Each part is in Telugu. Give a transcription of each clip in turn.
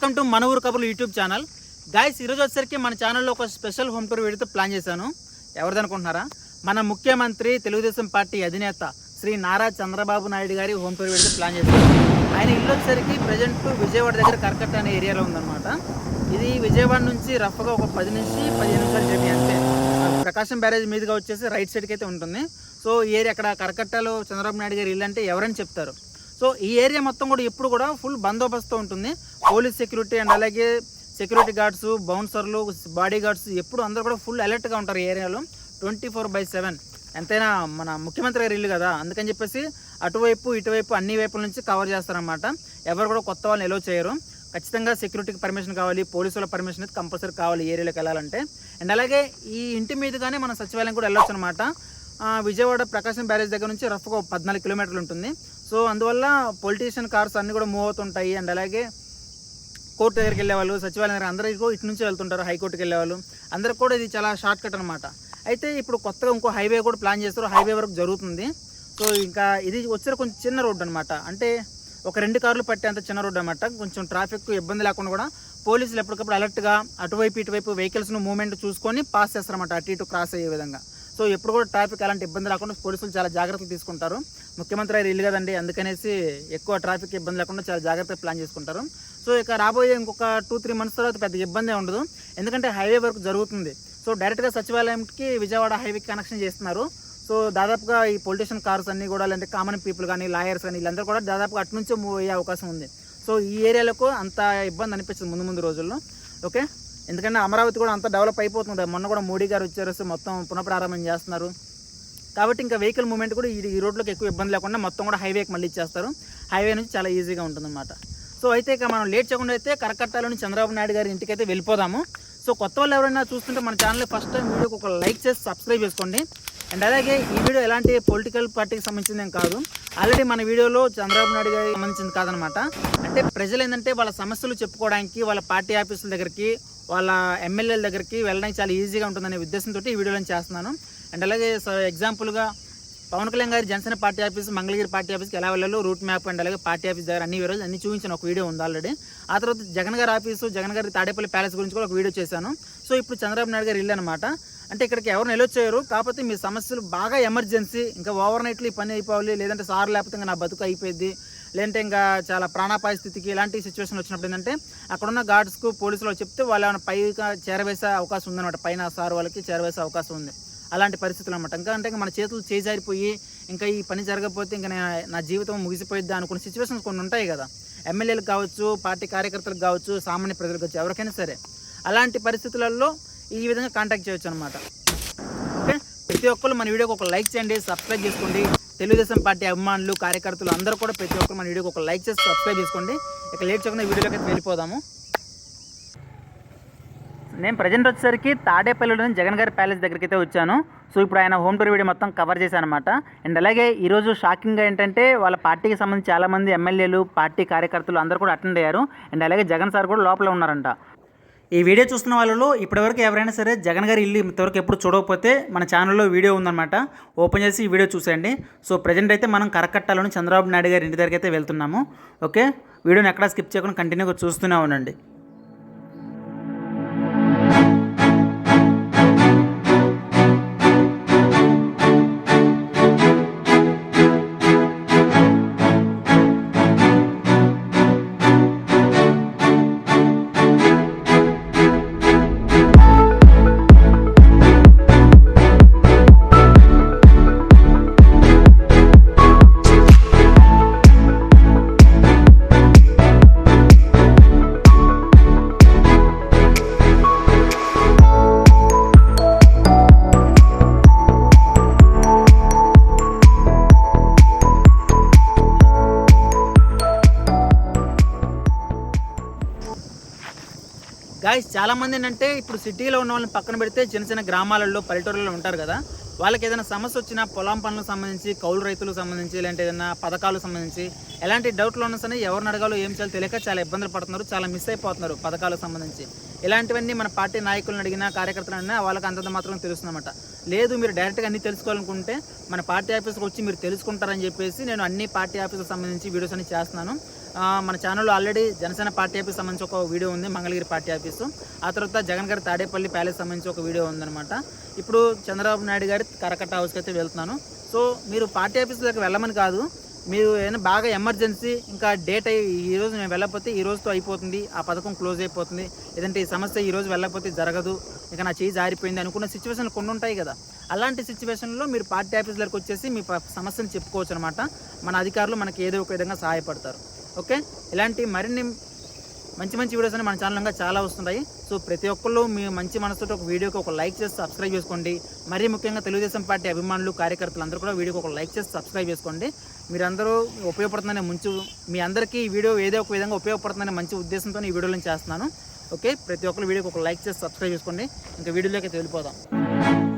వెల్కమ్ టు మన ఊరు కబుర్లు యూట్యూబ్ ఛానల్. గాయస్ ఈరోజు వచ్చేసరికి మన ఛానల్లో ఒక స్పెషల్ హోమ్ టూర్ వీడియోతో ప్లాన్ చేశాను. ఎవరిదనుకుంటున్నారా? మన ముఖ్యమంత్రి తెలుగుదేశం పార్టీ అధినేత శ్రీ నారా చంద్రబాబు నాయుడు గారి హోమ్ టూర్ వీడియోతో ప్లాన్ చేశాను ఆయన ఇల్లు వచ్చేసరికి ప్రజెంట్ విజయవాడ దగ్గర కర్కట్ అనే ఏరియాలో ఉందన్నమాట. ఇది విజయవాడ నుంచి రఫ్గా ఒక పది నుంచి పదిహేను నిమిషాలు జర్నీ అంతే. ప్రకాశం బ్యారేజ్ మీదుగా వచ్చేసి రైట్ సైడ్కి అయితే ఉంటుంది. సో ఈ ఏరియా అక్కడ కరకట్టలో చంద్రబాబు నాయుడు గారి ఇల్లు అంటే ఎవరని చెప్తారు? సో ఈ ఏరియా మొత్తం కూడా ఎప్పుడు కూడా ఫుల్ బందోబస్తు ఉంటుంది. పోలీస్ సెక్యూరిటీ అండ్ అలాగే సెక్యూరిటీ గార్డ్స్ బౌన్సర్లు బాడీ గార్డ్స్ ఎప్పుడు అందరూ కూడా ఫుల్ అలర్ట్గా ఉంటారు ఈ ఏరియాలో. Twenty four by seven. ఎంతైనా మన ముఖ్యమంత్రి గారి ఇల్లు కదా అందుకని చెప్పేసి అటువైపు ఇటువైపు అన్ని వైపుల నుంచి కవర్ చేస్తారనమాట ఎవరు కూడా కొత్త వాళ్ళని ఎలో చేయరు. ఖచ్చితంగా సెక్యూరిటీకి పర్మిషన్ కావాలి పోలీసుల పర్మిషన్ అయితే కంపల్సరీ కావాలి ఏరియాలోకి వెళ్ళాలంటే. అండ్ అలాగే ఈ ఇంటి మీదుగానే మనం సచివాలయం కూడా వెళ్ళొచ్చు అనమాట విజయవాడ ప్రకాశం బ్యారేజ్ దగ్గర నుంచి రఫ్గా ఒక పద్నాలుగు కిలోమీటర్లు ఉంటుంది. సో అందువల్ల పొలిటీషియన్ కార్స్ అన్నీ కూడా మూవ్ అవుతుంటాయి. అండ్ అలాగే కోర్టు దగ్గరికి వెళ్ళేవాళ్ళు సచివాలయం దగ్గర అందరికీ ఇటు నుంచి వెళ్తుంటారు హైకోర్టుకి వెళ్ళేవాళ్ళు అందరికి కూడా ఇది చాలా షార్ట్ కట్ అనమాట అయితే ఇప్పుడు కొత్తగా ఇంకో హైవే కూడా ప్లాన్ చేస్తారు. హైవే వరకు జరుగుతుంది. సో ఇంకా ఇది వచ్చే కొంచెం చిన్న రోడ్డు అనమాట అంటే ఒక రెండు కార్లు పట్టేంత చిన్న రోడ్డు అనమాట కొంచెం ట్రాఫిక్ ఇబ్బంది లేకుండా కూడా పోలీసులు ఎప్పటికప్పుడు అలర్ట్గా అటువైపు ఇటువైపు వెహికల్స్ను మూవ్మెంట్ చూసుకొని పాస్ చేస్తారన్నమాట. అటు ఇటు క్రాస్ అయ్యే విధంగా. సో ఎప్పుడు కూడా ట్రాఫిక్ అలాంటి ఇబ్బంది లేకుండా పోలీసులు చాలా జాగ్రత్తలు తీసుకుంటారు. ముఖ్యమంత్రి గారు ఇల్లు కదండి అందుకనేసి ఎక్కువ ట్రాఫిక్ ఇబ్బంది లేకుండా చాలా జాగ్రత్తగా ప్లాన్ చేసుకుంటారు. సో ఇక రాబోయే ఇంకొక టూ త్రీ మంత్స్ తర్వాత పెద్ద ఇబ్బంది ఉండదు. ఎందుకంటే హైవే వర్క్ జరుగుతుంది. సో డైరెక్ట్గా సచివాలయంకి విజయవాడ హైవేకి కనెక్షన్ చేస్తున్నారు. సో దాదాపుగా ఈ పొలిటీషియన్ కార్స్ అన్నీ కూడా లేదంటే కామన్ పీపుల్ కానీ లాయర్స్ కానీ వీళ్ళందరూ కూడా దాదాపుగా అటు నుంచే మూవ్ అయ్యే అవకాశం ఉంది. సో ఈ ఏరియాలకు అంత ఇబ్బంది అనిపించదు ముందు ముందు రోజుల్లో. ఓకే? ఎందుకంటే అమరావతి కూడా అంత డెవలప్ అయిపోతుంది. మొన్న కూడా మోడీ గారు వచ్చారు మొత్తం పునఃప్రారంభం చేస్తున్నారు. కాబట్టి ఇంకా వెహికల్ మూమెంట్ కూడా ఈ రోడ్లోకి ఎక్కువ ఇబ్బంది లేకుండా మొత్తం కూడా హైవేకి మళ్ళీ ఇచ్చేస్తారు. హైవే నుంచి చాలా ఈజీగా ఉంటుందన్నమాట. సో అయితే ఇక మనం లేట్ చేయకుండా అయితే కరకట్టాలోని చంద్రబాబు నాయుడు గారి ఇంటికి అయితే వెళ్ళిపోదాము. సో కొత్త వాళ్ళు ఎవరైనా చూస్తుంటే మన ఛానల్ ఫస్ట్ టైం వీడియోకి ఒక లైక్ చేసి సబ్స్క్రైబ్ చేసుకోండి. అండ్ అలాగే ఈ వీడియో ఎలాంటి పొలిటికల్ పార్టీకి సంబంధించింది కాదు. ఆల్రెడీ మన వీడియోలో చంద్రబాబు నాయుడు గారికి సంబంధించింది కాదనమాట అంటే ప్రజలు ఏంటంటే వాళ్ళ సమస్యలు చెప్పుకోవడానికి వాళ్ళ పార్టీ ఆఫీసుల దగ్గరికి వాళ్ళ ఎమ్మెల్యేల దగ్గరికి వెళ్ళడానికి చాలా ఈజీగా ఉంటుందనే ఉద్దేశంతో ఈ వీడియోలను చేస్తున్నాను. అండ్ అలాగే ఎగ్జాంపుల్గా పవన్ కళ్యాణ్ గారి Janasena party office Mangalagiri party ఆఫీస్కి ఎలా వెళ్ళాలో రూట్ మ్యాప్ అండ్ అలాగే పార్టీ ఆఫీస్ దగ్గర అన్ని వీడియోలు అన్ని చూపించిన ఒక వీడియో ఉంది ఆల్రెడీ ఆ తర్వాత జగన్ గారి ఆఫీసు జగన్ గారి తాడేపల్లి ప్యాలెస్ గురించి కూడా ఒక వీడియో చేశాను. సో ఇప్పుడు చంద్రబాబు నాయుడు గారు ఇల్లు అనమాట అంటే ఇక్కడికి ఎవరు నిలవచ్చారు కాకపోతే మీ సమస్యలు బాగా ఎమర్జెన్సీ ఇంకా ఓవర్ నైట్లు ఈ పని అయిపోవాలి లేదంటే సార్ లేకపోతే ఇంకా నా బతుకు అయిపోయింది లేదంటే ఇంకా చాలా ప్రాణాపాయ స్థితికి ఇలాంటి సిచ్యువేషన్ వచ్చినప్పుడు ఏంటంటే అక్కడున్న గార్డ్స్కు పోలీసులు చెప్తే వాళ్ళు ఏమైనా పైగా చేరవేసే అవకాశం ఉందన్నమాట. పైన సార్ వాళ్ళకి చేరవేసే అవకాశం ఉంది. అలాంటి పరిస్థితులు అనమాట ఇంకా అంటే ఇంకా మన చేతులు చేజారిపోయి ఇంకా ఈ పని జరగకపోతే ఇంకా నేను నా జీవితం ముగిసిపోయిద్దా అనుకున్న సిచ్యువేషన్స్ కొన్ని ఉంటాయి కదా. ఎమ్మెల్యేలకు కావచ్చు పార్టీ కార్యకర్తలకు కావచ్చు సామాన్య ప్రజలకు కావచ్చు ఎవరికైనా సరే. అలాంటి పరిస్థితులలో ఈ విధంగా కాంటాక్ట్ చేయొచ్చు అనమాట ఓకే? ప్రతి ఒక్కరు మన వీడియోకి ఒక లైక్ చేయండి సబ్స్క్రైబ్ చేసుకోండి. తెలుగుదేశం పార్టీ అభిమానులు కార్యకర్తలు అందరూ కూడా ప్రతి ఒక్కరు మన వీడియోకి ఒక లైక్ చేసి సబ్స్క్రైబ్ చేసుకోండి. ఇక లేట్ చేయకుండా ఈ వీడియోలోకి అయితే వెళ్ళిపోదాము. నేను ప్రజెంట్ వచ్చేసరికి తాడేపల్లిలోని జగన్ గారి ప్యాలెస్ దగ్గరికి అయితే వచ్చాను. సో ఇప్పుడు ఆయన హోమ్ టూర్ వీడియో మొత్తం కవర్ చేశాను అనమాట అండ్ అలాగే ఈరోజు షాకింగ్గా ఏంటంటే వాళ్ళ పార్టీకి సంబంధించి చాలామంది ఎమ్మెల్యేలు పార్టీ కార్యకర్తలు అందరూ కూడా అటెండ్ అయ్యారు. అండ్ అలాగే జగన్ సార్ కూడా లోపల ఉన్నారంట. ఈ వీడియో చూస్తున్న వాళ్ళలో ఇప్పటివరకు ఎవరైనా సరే జగన్ గారి ఇల్లు ఇంతవరకు ఎప్పుడు చూడకపోతే మన ఛానల్లో వీడియో ఉందన్నమాట. ఓపెన్ చేసి ఈ వీడియో చూసేయండి. సో ప్రజెంట్ అయితే మనం కరకట్టాలోని చంద్రబాబు నాయుడు గారి ఇంటి దగ్గరికి అయితే వెళ్తున్నాము. ఓకే? వీడియోని ఎక్కడా స్కిప్ చేయకుండా కంటిన్యూగా చూస్తూనే ఉండండి. గాయస్ చాలామంది ఏంటంటే ఇప్పుడు సిటీలో ఉన్న వాళ్ళని పక్కన పెడితే చిన్న చిన్న గ్రామాలలో పల్లెటూరులో ఉంటారు కదా. వాళ్ళకి ఏదైనా సమస్య వచ్చినా పొలం పనులకు సంబంధించి కౌలు రైతులకు సంబంధించి లేదంటే ఏదైనా పథకాలకు సంబంధించి ఎలాంటి డౌట్లు ఉన్నా సరే ఎవరిని అడగాలో ఏం చేయాలో తెలియక చాలా ఇబ్బందులు పడుతున్నారు చాలా మిస్ అయిపోతున్నారు పథకాలకు సంబంధించి. ఇలాంటివన్నీ మన పార్టీ నాయకులను అడిగినా కార్యకర్తలు అడిగినా వాళ్ళకి అంతంత మాత్రం తెలుస్తుందన్నమాట. లేదు మీరు డైరెక్ట్గా అన్ని తెలుసుకోవాలనుకుంటే మన పార్టీ ఆఫీస్కి వచ్చి మీరు తెలుసుకుంటారని చెప్పేసి నేను అన్ని పార్టీ ఆఫీసులకు సంబంధించి వీడియోస్ అన్ని చేస్తున్నాను. మన ఛానల్లో ఆల్రెడీ జనసేన పార్టీ ఆఫీస్ సంబంధించి ఒక వీడియో ఉంది మంగళగిరి పార్టీ ఆఫీసు. ఆ తర్వాత జగన్ గారి తాడేపల్లి ప్యాలెస్ సంబంధించి ఒక వీడియో ఉందన్నమాట. ఇప్పుడు చంద్రబాబు నాయుడు గారి కరకట్ట హౌస్కి అయితే వెళ్తున్నాను. సో మీరు పార్టీ ఆఫీస్ దగ్గర వెళ్ళమని కాదు మీరు ఏదైనా బాగా ఎమర్జెన్సీ ఇంకా డేట్ అయ్యి ఈరోజు మేము వెళ్ళకపోతే ఈ రోజుతో అయిపోతుంది ఆ పథకం క్లోజ్ అయిపోతుంది. లేదంటే ఈ సమస్య ఈరోజు వెళ్ళకపోతే జరగదు ఇంకా నా చేయి జారిపోయింది అనుకున్న సిచ్యువేషన్లు కొన్ని ఉంటాయి కదా. అలాంటి సిచ్యువేషన్లో మీరు పార్టీ ఆఫీస్ దగ్గరకు వచ్చేసి మీ సమస్యను చెప్పుకోవచ్చు అనమాట మన అధికారులు మనకి ఏదో ఒక విధంగా సహాయపడతారు. ఓకే? ఇలాంటి మరిన్ని మంచి మంచి వీడియోస్ అని మన ఛానల్ చాలా వస్తుంటాయి. సో ప్రతి ఒక్కళ్ళు మీ మంచి మనసుతో ఒక వీడియోకి ఒక లైక్ చేసి సబ్స్క్రైబ్ చేసుకోండి. మరీ ముఖ్యంగా తెలుగుదేశం పార్టీ అభిమానులు కార్యకర్తలు అందరూ కూడా వీడియోకి ఒక లైక్ చేసి సబ్స్క్రైబ్ చేసుకోండి. మీరందరూ ఉపయోగపడుతుందనే మంచి మీ అందరికీ ఈ వీడియో ఏదో ఒక విధంగా ఉపయోగపడుతుందనే మంచి ఉద్దేశంతో ఈ వీడియోలను చేస్తున్నాను. ఓకే? ప్రతి ఒక్కరు వీడియోకి ఒక లైక్ చేసి సబ్స్క్రైబ్ చేసుకోండి. ఇంకా వీడియోలోకి అయితే వెళ్ళిపోదాం.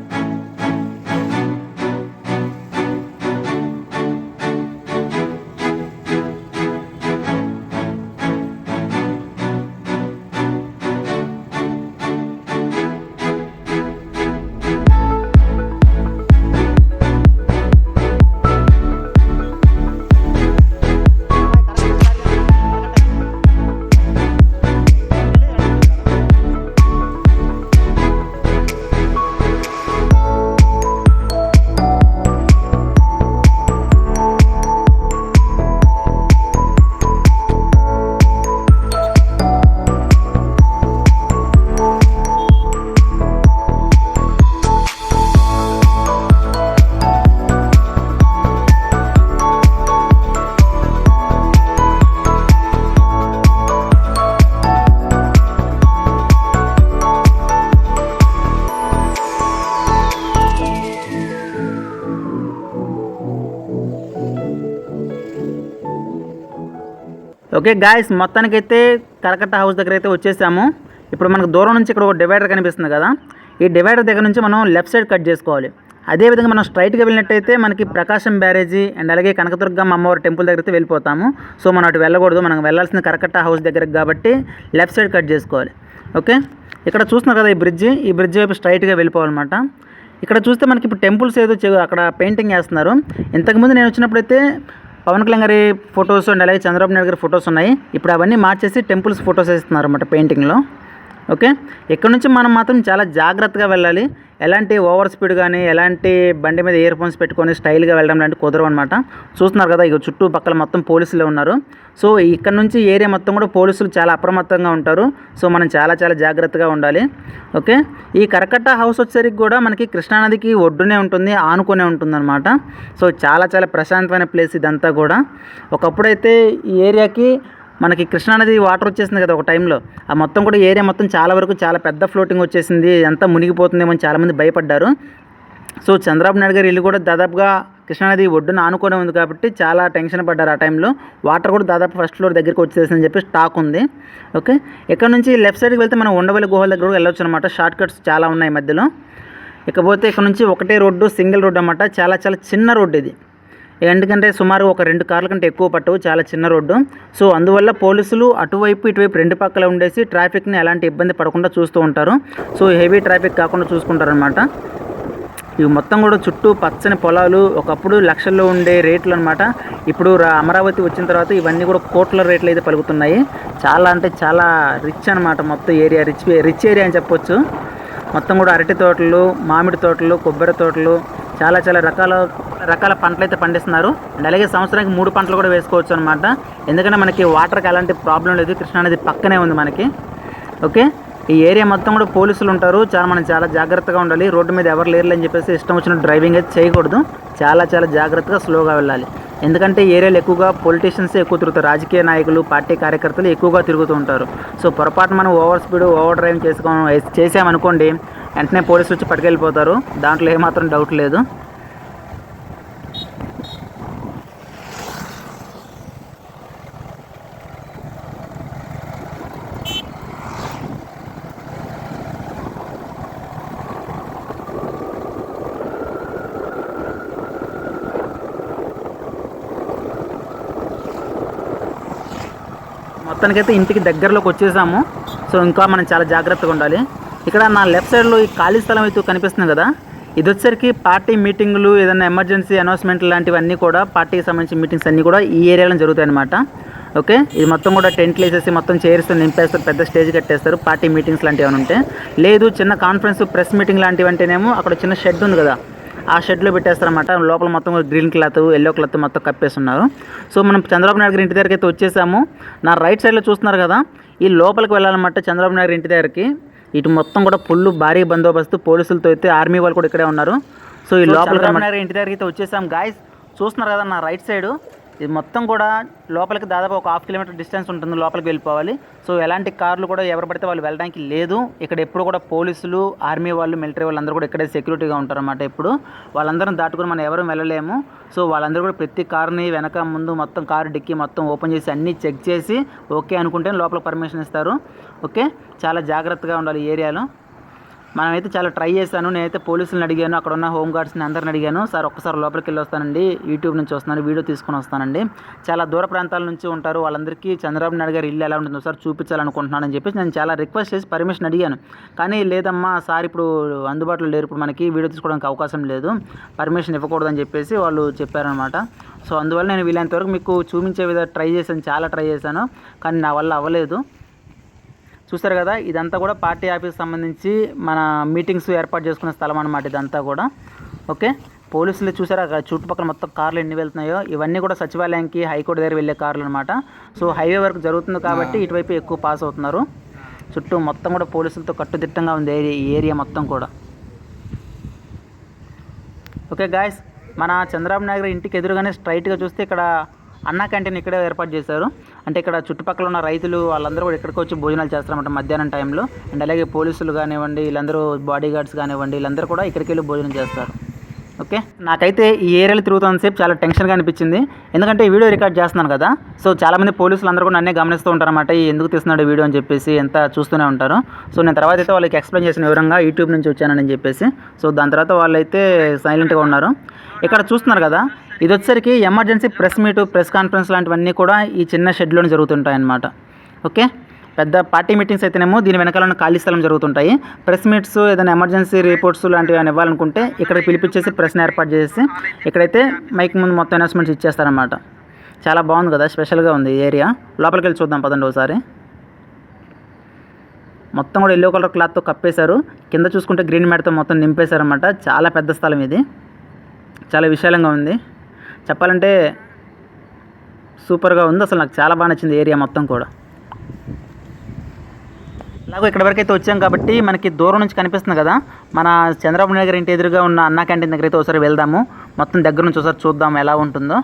ఓకే గాయస్ మొత్తానికైతే కలకత్తా హౌస్ దగ్గర అయితే వచ్చేసాము. ఇప్పుడు మనకు దూరం నుంచి ఇక్కడ ఒక డివైడర్ కనిపిస్తుంది కదా. ఈ డివైడర్ దగ్గర నుంచి మనం లెఫ్ట్ సైడ్ కట్ చేసుకోవాలి. అదేవిధంగా మనం స్ట్రైట్గా వెళ్ళినట్టయితే మనకి ప్రకాశం బ్యారేజీ అండ్ అలాగే కనకదుర్గమ్మ అమ్మవారి టెంపుల్ దగ్గర అయితే వెళ్ళిపోతాము. సో మనం అటు వెళ్ళకూడదు. మనం వెళ్ళాల్సిన కరకట్ట హౌస్ దగ్గరకు కాబట్టి లెఫ్ట్ సైడ్ కట్ చేసుకోవాలి. ఓకే? ఇక్కడ చూస్తున్నారు కదా ఈ బ్రిడ్జి ఈ బ్రిడ్జ్ వైపు స్ట్రైట్గా వెళ్ళిపోవాలన్నమాట. ఇక్కడ చూస్తే మనకి ఇప్పుడు టెంపుల్స్ ఏదో అక్కడ పెయింటింగ్ వేస్తున్నారు ఇంతకుముందు నేను వచ్చినప్పుడైతే పవన్ కళ్యాణ్ గారి ఫొటోస్ అండ్ అలాగే చంద్రబాబు నాయుడు గారి ఫొటోస్ ఉన్నాయి. ఇప్పుడు అవన్నీ మార్చేసి టెంపుల్స్ ఫొటోస్ వేస్తున్నారు అన్నమాట పెయింటింగ్లో. ఓకే? ఇక్కడ నుంచి మనం మాత్రం చాలా జాగ్రత్తగా వెళ్ళాలి. ఎలాంటి ఓవర్ స్పీడ్ కానీ ఎలాంటి బండి మీద ఇయర్ ఫోన్స్ పెట్టుకొని స్టైల్గా వెళ్ళడం లాంటి కుదరవు అనమాట చూస్తున్నారు కదా ఇక చుట్టుపక్కల మొత్తం పోలీసులే ఉన్నారు. సో ఇక్కడ నుంచి ఏరియా మొత్తం కూడా పోలీసులు చాలా అప్రమత్తంగా ఉంటారు. సో మనం చాలా చాలా జాగ్రత్తగా ఉండాలి. ఓకే? ఈ కరకట్ట హౌస్ వచ్చేసరికి కూడా మనకి కృష్ణానదికి ఒడ్డునే ఉంటుంది ఆనుకునే ఉంటుందన్నమాట సో చాలా చాలా ప్రశాంతమైన ప్లేస్ ఇదంతా కూడా. ఒకప్పుడైతే ఈ ఏరియాకి మనకి కృష్ణానది వాటర్ వచ్చేసింది కదా ఒక టైంలో ఆ మొత్తం కూడా ఏరియా మొత్తం చాలా వరకు చాలా పెద్ద ఫ్లోటింగ్ వచ్చేసింది. అంతా మునిగిపోతుందేమో అని చాలామంది భయపడ్డారు. సో చంద్రబాబు నాయుడు గారు ఇల్లు కూడా దాదాపుగా కృష్ణానది ఒడ్డున ఆనుకోనే ఉంది కాబట్టి చాలా టెన్షన్ పడ్డారు ఆ టైంలో వాటర్ కూడా దాదాపు ఫస్ట్ ఫ్లోర్ దగ్గరికి వచ్చేసిందని చెప్పి స్టాక్ ఉంది. ఓకే ఇక్కడ నుంచి లెఫ్ట్ సైడ్కి వెళ్తే మనం ఉండవల్లి గుహల దగ్గర కూడా వెళ్ళొచ్చు అనమాట షార్ట్ కట్స్ చాలా ఉన్నాయి మధ్యలో. ఇకపోతే ఇక్కడ నుంచి ఒకటే రోడ్డు సింగిల్ రోడ్డు అనమాట చాలా చాలా చిన్న రోడ్డు ఇది. ఎందుకంటే సుమారు ఒక రెండు కార్ల కంటే ఎక్కువ పట్టవు చాలా చిన్న రోడ్డు. సో అందువల్ల పోలీసులు అటువైపు ఇటువైపు రెండు పక్కల ఉండేసి ట్రాఫిక్ని ఎలాంటి ఇబ్బంది పడకుండా చూస్తూ ఉంటారు. సో హెవీ ట్రాఫిక్ కాకుండా చూసుకుంటారనమాట ఇవి మొత్తం కూడా చుట్టూ పచ్చని పొలాలు ఒకప్పుడు లక్షల్లో ఉండే రేట్లు అనమాట ఇప్పుడు రా- అమరావతి వచ్చిన తర్వాత ఇవన్నీ కూడా కోట్ల రేట్లు అయితే పలుకుతున్నాయి. చాలా అంటే చాలా రిచ్ అనమాట మొత్తం ఏరియా రిచ్ రిచ్ ఏరియా అని చెప్పొచ్చు. మొత్తం కూడా అరటి తోటలు మామిడి తోటలు కొబ్బరి తోటలు చాలా చాలా రకాల రకాల పంటలు అయితే పండిస్తున్నారు. అండ్ అలాగే సంవత్సరానికి మూడు పంటలు కూడా వేసుకోవచ్చు అనమాట ఎందుకంటే మనకి వాటర్కి ఎలాంటి ప్రాబ్లం లేదు. కృష్ణా నది పక్కనే ఉంది మనకి. ఓకే ఈ ఏరియా మొత్తం కూడా పోలీసులు ఉంటారు. చాలా మనం చాలా జాగ్రత్తగా ఉండాలి. రోడ్డు మీద ఎవరు లేరు అని చెప్పేసి ఇష్టం వచ్చిన డ్రైవింగ్ అయితే చేయకూడదు. చాలా చాలా జాగ్రత్తగా స్లోగా వెళ్ళాలి. ఎందుకంటే ఈ ఏరియాలో ఎక్కువగా పొలిటీషియన్స్ ఎక్కువ తిరుగుతారు. రాజకీయ నాయకులు పార్టీ కార్యకర్తలు ఎక్కువగా తిరుగుతూ ఉంటారు. సో పొరపాటు మనం ఓవర్ స్పీడ్ ఓవర్ డ్రైవింగ్ చేసుకో చేసామనుకోండి వెంటనే పోలీసులు వచ్చి పట్టుకెళ్ళిపోతారు. దాంట్లో ఏమాత్రం డౌట్ లేదు. మొత్తానికైతే ఇంటికి దగ్గరలోకి వచ్చేసాము. సో ఇంకా మనం చాలా జాగ్రత్తగా ఉండాలి. ఇక్కడ నా లెఫ్ట్ సైడ్లో ఈ ఖాళీ స్థలం అయితే కనిపిస్తుంది కదా. ఇది వచ్చేసరికి పార్టీ మీటింగ్లు ఏదైనా ఎమర్జెన్సీ అనౌన్స్మెంట్ లాంటివన్నీ కూడా పార్టీకి సంబంధించిన మీటింగ్స్ అన్నీ కూడా ఈ ఏరియాలో జరుగుతాయి అన్నమాట. ఓకే? ఇది మొత్తం కూడా టెంట్లు వేసేసి మొత్తం చైర్స్ నింపేస్తారు పెద్ద స్టేజ్ కట్టేస్తారు పార్టీ మీటింగ్స్ లాంటివి ఏమైనా ఉంటే. లేదు చిన్న కాన్ఫరెన్స్ ప్రెస్ మీటింగ్ లాంటివి అంటేనేమో అక్కడ చిన్న షెడ్ ఉంది కదా. ఆ షెడ్లో పెట్టేస్తారన్నమాట. లోపల మొత్తం గ్రీన్ క్లాత్ ఎల్లో క్లాత్ మొత్తం కప్పేస్తున్నారు. సో మనం చంద్రబాబు నాయుడు గారి ఇంటి దగ్గరికి అయితే వచ్చేసాము. నా రైట్ సైడ్లో చూస్తున్నారు కదా ఈ లోపలికి వెళ్ళాలన్నమాట చంద్రబాబు నాయుడు ఇంటి దగ్గరికి. ఇటు మొత్తం కూడా ఫుల్ భారీ బందోబస్తు పోలీసులతో అయితే ఆర్మీ వాళ్ళు కూడా ఇక్కడే ఉన్నారు. సో ఈ లోపల చంద్రబాబు నాయుడు ఇంటి దగ్గరికి అయితే వచ్చేసాం. గాయస్ చూస్తున్నారు కదా నా రైట్ సైడ్. ఇది మొత్తం కూడా లోపలికి దాదాపు ఒక హాఫ్ కిలోమీటర్ డిస్టెన్స్ ఉంటుంది లోపలికి వెళ్ళిపోవాలి. సో ఎలాంటి కార్లు కూడా ఎవరు పడితే వాళ్ళు వెళ్ళడానికి లేదు. ఇక్కడ ఎప్పుడు కూడా పోలీసులు ఆర్మీ వాళ్ళు మిలిటరీ వాళ్ళు అందరూ కూడా ఇక్కడే సెక్యూరిటీగా ఉంటారన్నమాట ఎప్పుడు. వాళ్ళందరం దాటుకుని మనం ఎవరు వెళ్ళలేము. సో వాళ్ళందరూ కూడా ప్రతి కార్ని వెనక ముందు మొత్తం కారు డిక్కి మొత్తం ఓపెన్ చేసి అన్నీ చెక్ చేసి ఓకే అనుకుంటే లోపల పర్మిషన్ ఇస్తారు. ఓకే? చాలా జాగ్రత్తగా ఉండాలి ఏరియాలో. మనమైతే చాలా ట్రై చేశాను. నేనైతే పోలీసులను అడిగాను అక్కడ ఉన్న హోమ్ గార్డ్స్ని అందరిని అడిగాను సార్ ఒక్కసారి లోపలికి వెళ్ళి వస్తానండి యూట్యూబ్ నుంచి వస్తున్నాను వీడియో తీసుకొని వస్తానండి. చాలా దూర ప్రాంతాల నుంచి ఉంటారు. వాళ్ళందరికీ చంద్రబాబు నాయుడు గారు ఇల్లు ఎలా ఉంటుందో సార్ చూపించాలనుకుంటున్నానని చెప్పేసి నేను చాలా రిక్వెస్ట్ చేసి పర్మిషన్ అడిగాను. కానీ లేదమ్మా సార్ ఇప్పుడు అందుబాటులో లేరు. ఇప్పుడు మనకి వీడియో తీసుకోవడానికి అవకాశం లేదు. పర్మిషన్ ఇవ్వకూడదని చెప్పేసి వాళ్ళు చెప్పారనమాట సో అందువల్ల నేను వీళ్ళంతవరకు మీకు చూపించే విధంగా ట్రై చేశాను చాలా ట్రై చేశాను. కానీ నా వల్ల అవ్వలేదు. చూస్తారు కదా ఇదంతా కూడా పార్టీ ఆఫీస్ సంబంధించి మన మీటింగ్స్ ఏర్పాటు చేసుకునే స్థలం అనమాట ఇదంతా కూడా. ఓకే? పోలీసులు చూసారా అక్కడ చుట్టుపక్కల మొత్తం కార్లు ఎన్ని వెళ్తున్నాయో? ఇవన్నీ కూడా సచివాలయానికి హైకోర్టు దగ్గర వెళ్ళే కార్లు అనమాట సో హైవే వరకు జరుగుతుంది కాబట్టి ఇటువైపు ఎక్కువ పాస్ అవుతున్నారు. చుట్టూ మొత్తం కూడా పోలీసులతో కట్టుదిట్టంగా ఉంది ఏరియా ఈ ఏరియా మొత్తం కూడా. ఓకే గాయస్ మన చంద్రబాబు నాయుడు ఇంటికి ఎదురుగానే స్ట్రైట్గా చూస్తే ఇక్కడ అన్నా క్యాంటీన్ ఇక్కడే ఏర్పాటు చేశారు. అంటే ఇక్కడ చుట్టుపక్కల ఉన్న రైతులు వాళ్ళందరూ కూడా ఇక్కడికి వచ్చి భోజనాలు చేస్తారన్నమాట మధ్యాహ్నం టైంలో. అండ్ అలాగే పోలీసులు కానివ్వండి వీళ్ళందరూ బాడీ గార్డ్స్ కానివ్వండి వీళ్ళందరూ కూడా ఇక్కడికి వెళ్ళి భోజనం చేస్తారు. ఓకే? నాకైతే ఈ ఏరియాలో తిరుగుతున్నంతసేపు చాలా టెన్షన్గా అనిపించింది. ఎందుకంటే ఈ వీడియో రికార్డ్ చేస్తున్నాను కదా. సో చాలామంది పోలీసులు అందరూ కూడా నన్నే గమనిస్తూ ఉంటారన్నమాట. ఈ ఎందుకు తీస్తున్నాడు వీడియో అని చెప్పేసి ఎంత చూస్తూనే ఉంటారు. సో నేను తర్వాత అయితే వాళ్ళకి ఎక్స్ప్లెయిన్ చేసిన వివరంగా యూట్యూబ్ నుంచి వచ్చానని చెప్పేసి. సో దాని తర్వాత వాళ్ళైతే సైలెంట్గా ఉన్నారు. ఇక్కడ చూస్తున్నారు కదా ఇది వచ్చేసరికి emergency press meet press conference లాంటివన్నీ కూడా ఈ చిన్న షెడ్లోనే జరుగుతుంటాయి అన్నమాట ఓకే? పెద్ద పార్టీ మీటింగ్స్ అయితేనేమో దీని వెనకాల ఖాళీ స్థలం జరుగుతుంటాయి. ప్రెస్ మీట్స్ ఏదైనా ఎమర్జెన్సీ రిపోర్ట్స్ లాంటివి ఏమైనా ఇవ్వాలనుకుంటే ఇక్కడ పిలిపించేసి ప్రెస్ని ఏర్పాటు చేసి ఇక్కడైతే మైక్ ముందు మొత్తం అనౌన్స్మెంట్స్ ఇచ్చేస్తారన్నమాట. చాలా బాగుంది కదా స్పెషల్గా ఉంది ఏరియా. లోపలికి వెళ్ళి చూద్దాం పదండి ఒకసారి. మొత్తం కూడా ఎల్లో కలర్ క్లాత్తో కప్పేశారు. కింద చూసుకుంటే గ్రీన్ మ్యాట్తో మొత్తం నింపేశారన్నమాట. చాలా పెద్ద స్థలం ఇది. చాలా విశాలంగా ఉంది. చెప్పాలంటే సూపర్గా ఉంది. అసలు నాకు చాలా బాగా నచ్చింది ఏరియా మొత్తం కూడా. ఇలాగో ఇక్కడ వరకు అయితే వచ్చాం కాబట్టి మనకి దూరం నుంచి కనిపిస్తుంది కదా. మన చంద్రబాబు నాయుడు ఇంటి ఎదురుగా ఉన్న అన్నా క్యాంటీన్ దగ్గర అయితే ఒకసారి వెళ్దాము. మొత్తం దగ్గర నుంచి ఒకసారి చూద్దాం ఎలా ఉంటుందో.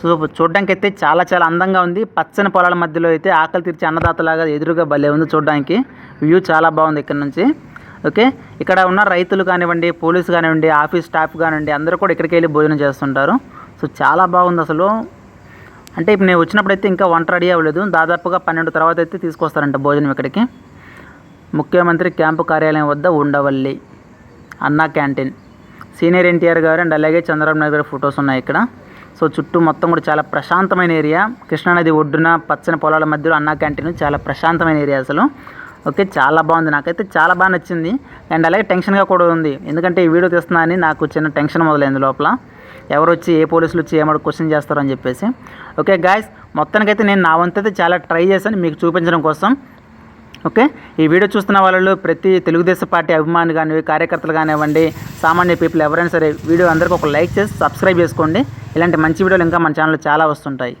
సో చూడడానికి అయితే చాలా చాలా అందంగా ఉంది. పచ్చని పొలాల మధ్యలో అయితే ఆకలి తీర్చి అన్నదాతలాగా ఎదురుగా భలే ఉంది చూడడానికి. వ్యూ చాలా బాగుంది ఇక్కడ నుంచి. ఓకే? ఇక్కడ ఉన్న రైతులు కానివ్వండి పోలీసు కానివ్వండి ఆఫీస్ స్టాఫ్ కానివ్వండి అందరూ కూడా ఇక్కడికి వెళ్ళి భోజనం చేస్తుంటారు. సో చాలా బాగుంది అసలు. అంటే ఇప్పుడు నేను వచ్చినప్పుడు అయితే ఇంకా వంట రెడీ అవ్వలేదు. దాదాపుగా పన్నెండు తర్వాత అయితే తీసుకొస్తారంట భోజనం ఇక్కడికి. ముఖ్యమంత్రి క్యాంపు కార్యాలయం వద్ద ఉండవల్లి అన్నా క్యాంటీన్. సీనియర్ ఎన్టీఆర్ గారు అండ్ అలాగే చంద్రబాబు నాయుడు గారి ఫొటోస్ ఉన్నాయి ఇక్కడ. సో చుట్టూ మొత్తం కూడా చాలా ప్రశాంతమైన ఏరియా. కృష్ణానది ఒడ్డున పచ్చని పొలాల మధ్యలో అన్నా క్యాంటీన్ చాలా ప్రశాంతమైన ఏరియా అసలు. ఓకే చాలా బాగుంది. నాకైతే చాలా బాగా నచ్చింది. అండ్ అలాగే టెన్షన్గా కూడా ఉంది. ఎందుకంటే ఈ వీడియో తీస్తున్నా అని నాకు చిన్న టెన్షన్ మొదలైంది లోపల. ఎవరు వచ్చి ఏ పోలీసులు వచ్చి ఏమో క్వశ్చన్ చేస్తారని అని చెప్పేసి. ఓకే గాయస్ మొత్తానికైతే నేను నా వంతైతే చాలా ట్రై చేశాను మీకు చూపించడం కోసం. ఓకే ఈ వీడియో చూస్తున్న వాళ్ళు ప్రతి తెలుగుదేశం పార్టీ అభిమాని కానీ కార్యకర్తలు కానివ్వండి సామాన్య పీపుల్ ఎవరైనా సరే వీడియో అందరికీ ఒక లైక్ చేసి సబ్స్క్రైబ్ చేసుకోండి. ఇలాంటి మంచి వీడియోలు ఇంకా మన ఛానల్లో చాలా వస్తుంటాయి.